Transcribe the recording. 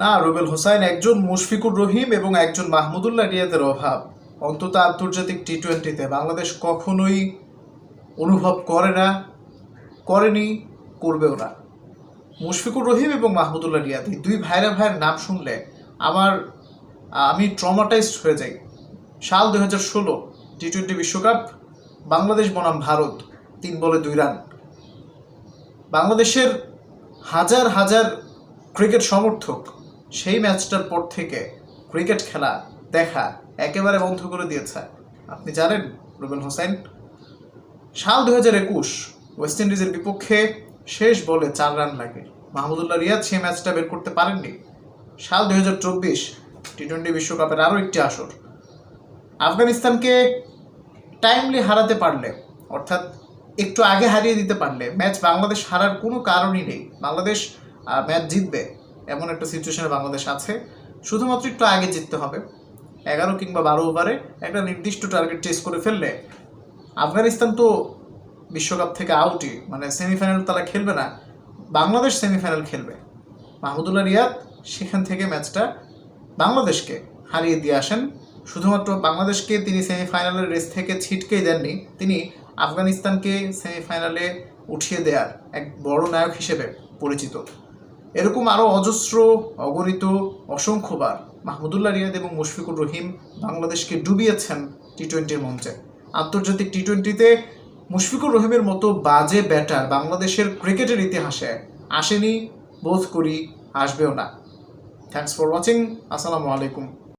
না, রুবেল হোসাইন একজন মুশফিকুর রহিম এবং একজন মাহমুদুল্লাহ রিয়াদের অভাব। অন্তত আন্তর্জাতিক টি টোয়েন্টিতে বাংলাদেশ কখনোই অনুভব করে না, করেনি, করবেও না। মুশফিকুর রহিম এবং মাহমুদুল্লাহ রিয়াদ, এই দুই ভাইরা ভাইয়ের নাম শুনলে আমার, আমি ট্রমাটাইজড হয়ে যাই। সাল দুই হাজার ষোলো টি টোয়েন্টি বিশ্বকাপ, বাংলাদেশ বনাম ভারত, তিন বলে দুই রান। বাংলাদেশের হাজার হাজার ক্রিকেট সমর্থক সেই ম্যাচটার পর থেকে ক্রিকেট খেলা দেখা একেবারে বন্ধ করে দিয়েছে। আপনি জানেন, রুবেল হোসেন, সাল দু হাজার একুশ ওয়েস্ট ইন্ডিজের বিপক্ষে শেষ বলে চার রান লাগে। মাহমুদুল্লাহ রিয়াদ সেই ম্যাচটা বের করতে পারেননি। সাল দুই হাজার চব্বিশ টি টোয়েন্টি বিশ্বকাপের আরও একটি আসর। আফগানিস্তানকে টাইমলি হারাতে পারলে, অর্থাৎ একটু আগে হারিয়ে দিতে পারলে, ম্যাচ বাংলাদেশ হারার কোনো কারণই নেই। বাংলাদেশ ম্যাচ জিতবে। এমন একটা সিচুয়েশনে বাংলাদেশ আছে, শুধুমাত্র একটু আগে জিততে হবে। এগারো কিংবা বারো ওভারে একটা নির্দিষ্ট টার্গেট চেস করে ফেললে আফগানিস্তান তো বিশ্বকাপ থেকে আউটই মানে সেমিফাইনাল তারা খেলবে না, বাংলাদেশ সেমিফাইনাল খেলবে। মাহমুদুল্লাহ রিয়াদ সেখান থেকে ম্যাচটা বাংলাদেশকে হারিয়ে দিয়ে আসেন। শুধুমাত্র বাংলাদেশকে তিনি সেমিফাইনালের রেস থেকে ছিটকেই দেননি, তিনি আফগানিস্তানকে সেমিফাইনালে উঠিয়ে দেওয়ার এক বড় নায়ক হিসেবে পরিচিত। এরকম আরও অজস্র, অগণিত, অসংখ্যবার মাহমুদুল্লাহ রিয়াদ এবং মুশফিকুর রহিম বাংলাদেশকে ডুবিয়েছেন টি টোয়েন্টির মঞ্চে। আন্তর্জাতিক টি টোয়েন্টিতে মুশফিকুর রহিমের মতো বাজে ব্যাটার বাংলাদেশের ক্রিকেটের ইতিহাসে আসেনি, বোধ করি আসবেও না। থ্যাংকস ফর ওয়াচিং আসসালামু আলাইকুম।